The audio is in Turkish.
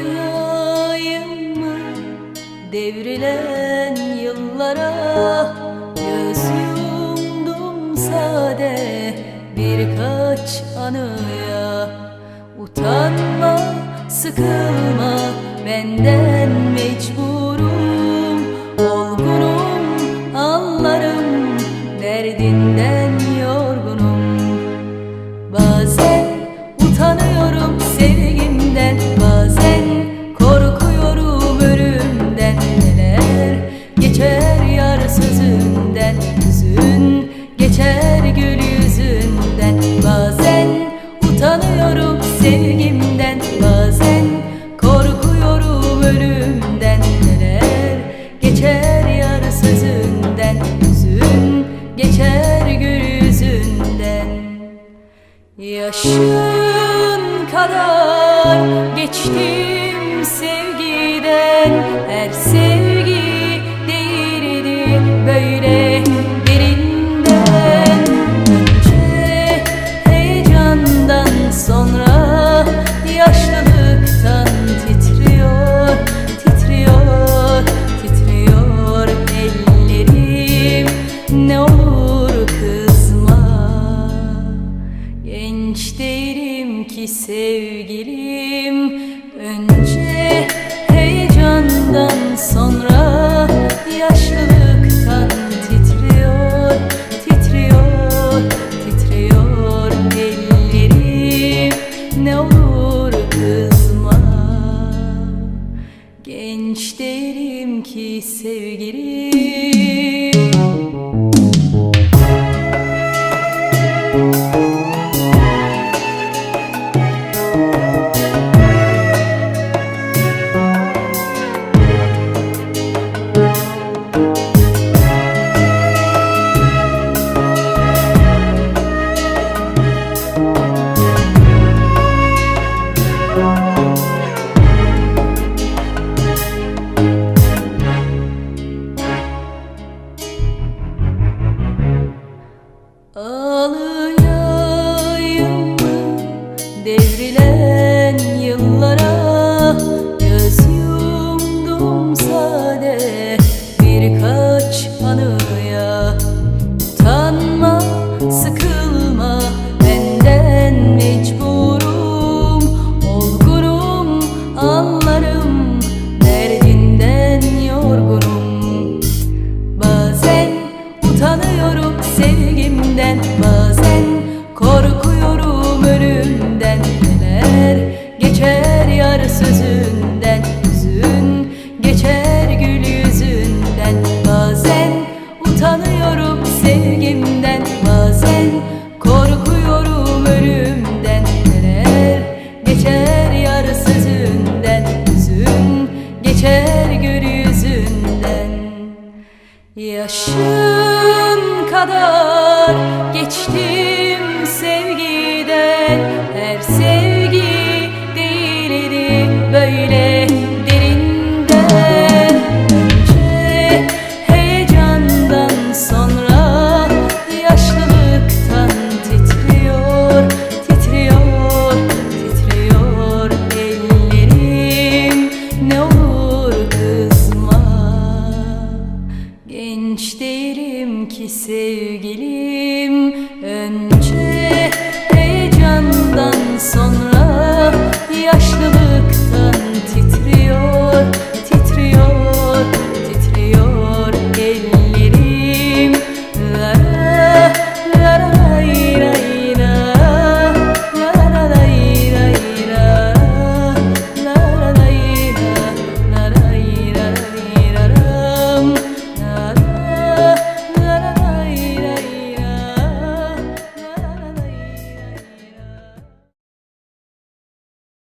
Yayayım mı? Devrilen yıllara Göz yumdum sade. Birkaç anıya Utanma, sıkılma benden. Yaşın kadar geçtim sevgiden her sevgilim. Önce heyecandan sonra yaşlılıktan titriyor Titriyor, titriyor ellerim. Ne olur kızma. Genç değilim ki sevgilim sen yıllara sevgilim önüne